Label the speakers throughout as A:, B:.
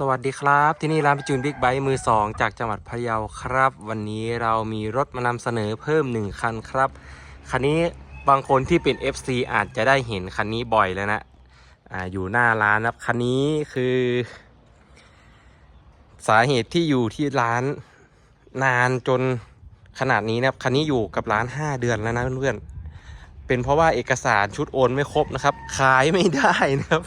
A: สวัสดีครับ ที่นี่ร้านพิจูนบิ๊กไบค์มือสองจากจังหวัดพะเยาครับ วันนี้เรามีรถมานำเสนอเพิ่มหนึ่งคันครับ คันนี้บางคนที่เป็น FC อาจจะได้เห็นคันนี้บ่อยแล้วนะอ่าอยู่หน้าร้านนะครับ คันนี้คือ สาเหตุที่อยู่ที่ร้านนานจนขนาดนี้นะครับ คันนี้อยู่กับร้าน 5 เดือนแล้วนะเพื่อนๆ เป็นเพราะว่าเอกสารชุดโอนไม่ครบนะครับ ขายไม่ได้นะครับ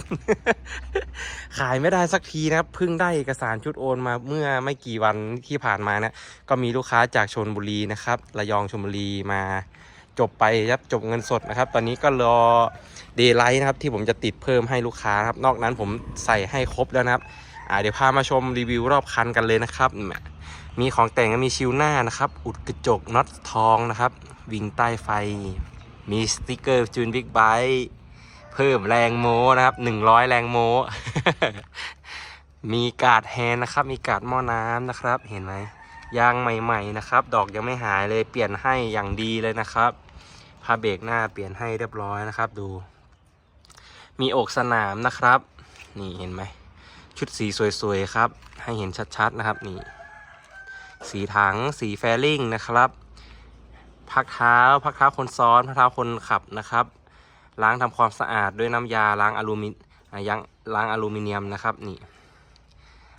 A: ขายไม่ได้สักทีนะครับเพิ่งได้เอกสารชุดโอนมาเมื่อไม่กี่วันที่ผ่านมานะก็มีลูกค้าจากชนบุรีนะครับระยองชลบุรีมาจบไปครับจบเงินสดนะครับ ตอนนี้ก็รอเดย์ไลท์นะครับที่ผมจะติดเพิ่มให้ลูกค้านะครับ นอกนั้นผมใส่ให้ครบแล้วนะครับเดี๋ยวพามาชมรีวิวรอบคันกันเลยนะครับ มีของแต่งมีชิวหน้านะครับ อุดกระจกน็อตทองนะครับ วิ่งใต้ไฟ มีสติกเกอร์จูนบิ๊กไบค์เพิ่มแรงโมนะครับ100แรงโม มีกาดแฮนนะครับ มีกาดหม้อน้ำนะครับ เห็นไหมยางใหม่ๆนะครับ ดอกยังไม่หายเลยเปลี่ยนให้อย่างดีเลยนะครับผ้าเบรกหน้าเปลี่ยนให้เรียบร้อยนะครับ ดู มีอกสนามนะครับ นี่เห็นไหมชุดสีสวยๆครับ ให้เห็นชัดๆนะครับนี่ สีถังสีแฟริ่งนะครับ พักเท้า พักเท้าคนซ้อน พักเท้าคนขับนะครับ ล้างทำความสะอาดด้วยน้ำยาล้างอลูมิยังล้างอลูมิเนียมนะครับ นี่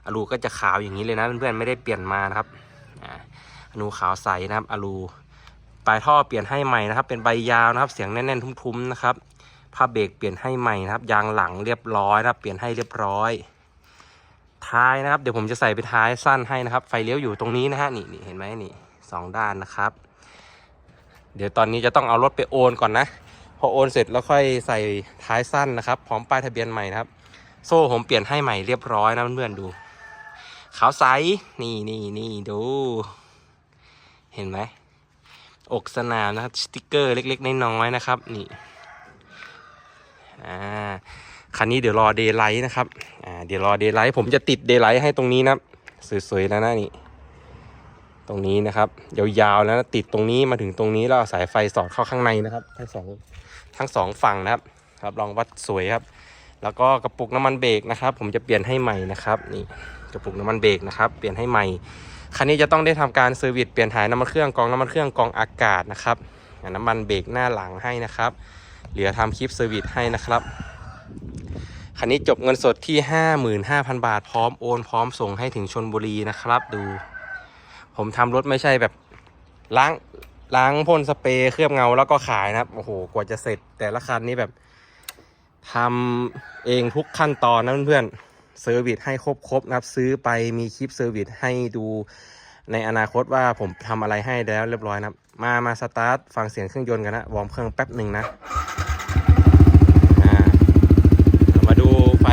A: อลูก็จะขาวอย่างนี้เลยนะเพื่อนๆไม่ได้เปลี่ยนมานะครับอลูขาวใสนะครับอลูปลายท่อเปลี่ยนให้ใหม่นะครับ เป็นใบยาวนะครับ เสียงแน่นๆทุ้มๆนะครับผ้าเบรกเปลี่ยนให้ใหม่นะครับ ยางหลังเรียบร้อยนะครับ เปลี่ยนให้เรียบร้อย ท้ายนะครับ เดี๋ยวผมจะใส่ไปท้ายสั้นให้นะครับ ไฟเลี้ยวอยู่ตรงนี้นะฮะนี่นี่เห็นไหมนี่สองด้านนะครับ เดี๋ยวตอนนี้จะต้องเอารถไปโอนก่อนนะ พอโอนเสร็จแล้วค่อยใส่ท้ายสั้นนะครับ พร้อมป้ายทะเบียนใหม่นะครับ โซ่ผมเปลี่ยนให้ใหม่เรียบร้อยนะเพื่อนๆดู ขาวใส นี่นี่นี่ดู เห็นไหม อกสนามนะครับสติกเกอร์เล็กๆน้อยๆนะครับ นี่ อ่า คันนี้เดี๋ยวรอเดย์ไลท์นะครับ อ่า เดี๋ยวรอเดย์ไลท์ผมจะติดเดย์ไลท์ให้ตรงนี้นะ สวยๆแล้วนะนี่ ตรงนี้นะครับ ยาวๆแล้วติดตรงนี้มาถึงตรงนี้แล้วเอาสายไฟสอดเข้าข้างในนะครับ ทั้งสองทั้งสองฝั่งนะครับครับลองวัดสวยครับ แล้วก็กระปุกน้ำมันเบรกนะครับ ผมจะเปลี่ยนให้ใหม่นะครับนี่กระปุกน้ำมันเบรกนะครับ เปลี่ยนให้ใหม่คันนี้จะต้องได้ทำการเซอร์วิสเปลี่ยนถ่ายน้ำมันเครื่องกองน้ำมันเครื่องกองอากาศนะครับอ่าน้ำมันเบรกหน้าหลังให้นะครับ เหลือทำคลิปเซอร์วิสให้นะครับคันนี้จบเงินสดที่ 55,000 บาท พร้อมโอนพร้อมส่งให้ถึงชนบุรีนะครับ ดู ผมทำรถไม่ใช่แบบล้างล้างพ่นสเปรย์เคลือบเงาแล้วก็ขายนะครับโอ้โหกว่าจะเสร็จ แต่ละคันนี้แบบทำเองทุกขั้นตอนนะเพื่อนๆเซอร์วิสให้ครบๆนะครับ ซื้อไปมีคลิปเซอร์วิสให้ดูในอนาคตว่าผมทำอะไรให้แล้วเรียบร้อยนะครับ มามาสตาร์ทฟังเสียงเครื่องยนต์กันนะ วอร์มเครื่องแป๊บหนึ่งนะอ่ามาดูไฟ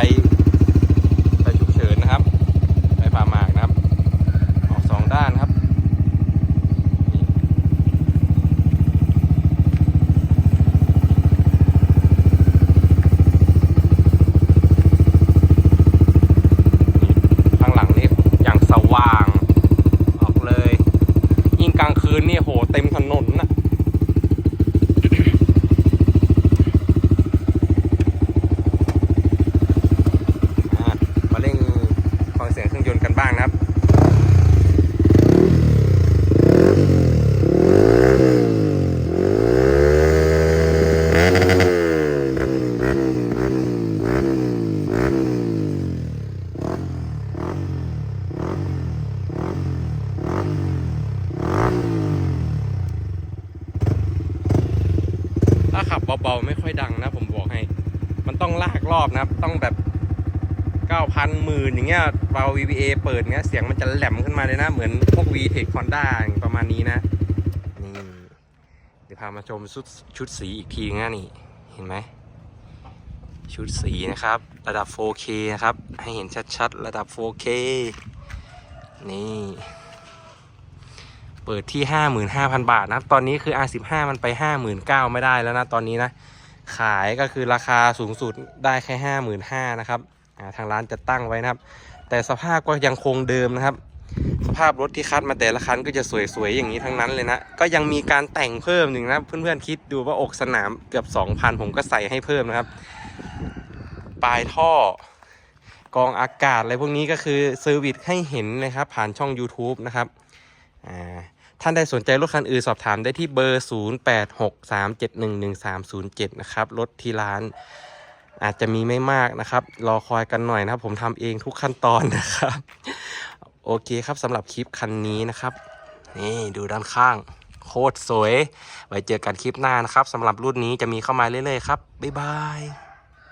A: ไฟฉุกเฉินนะครับไฟผ่าหมากนะครับ ออกสองด้านครับนี่นี่ข้างหลังนี่อย่างสว่าง ออกเลย ยิ่งกลาง คืนนี่โหเต็มถนนนะอะมาเร่งฟังเสียงเครื่องยนต์กันบ้างนะครับ ถ้าขับ เบาๆไม่ค่อยดังนะผมบอกให้ มันต้องลากรอบนะต้องแบบ9,000หมื่นอย่างเงี้ยเบา VVA เปิดเงี้ยเสียงมันจะแหลมขึ้นมาเลยนะ เหมือนพวก VTEC Honda อย่างประมาณนี้นะนี่เดี๋ยวพามาชมชุดชุดสีอีกทีนะนี่เห็นไหมชุดสีนะครับ ระดับ 4K นะครับ ให้เห็นชัดๆ ระดับ 4K นี่ เปิดที่ 55,000 บาทนะครับ ตอนนี้คือ R15 มันไป 59,000ไม่ได้แล้วนะตอนนี้นะ ขายก็คือราคาสูงสุดได้แค่ 55,000นะครับอ่าทางร้านจะตั้งไว้นะครับ แต่สภาพก็ยังคงเดิมนะครับ สภาพรถที่คัดมาแต่ละคันก็จะสวยๆอย่างนี้ทั้งนั้นเลยนะ ก็ยังมีการแต่งเพิ่มหนึ่งนะเพื่อนๆคิดดูว่าอกสนามเกือบ 2,000 ผมก็ใส่ให้เพิ่มนะครับ ปลายท่อกองอากาศอะไรพวกนี้ก็คือเซอร์วิสให้เห็นนะครับผ่านช่อง YouTube นะครับ อ่า ท่านใดสนใจรถคันอื่นสอบถามได้ที่เบอร์ 0863711307 นะครับ รถที่ร้านอาจจะมีไม่มากนะครับ รอคอยกันหน่อยนะครับ ผมทำเองทุกขั้นตอนนะครับ โอเคครับสำหรับคลิปคันนี้นะครับ นี่ดูด้านข้าง โคตรสวย ไว้เจอกันคลิปหน้านะครับสำหรับรุ่นนี้จะมีเข้ามาเรื่อยๆครับ บ๊ายบาย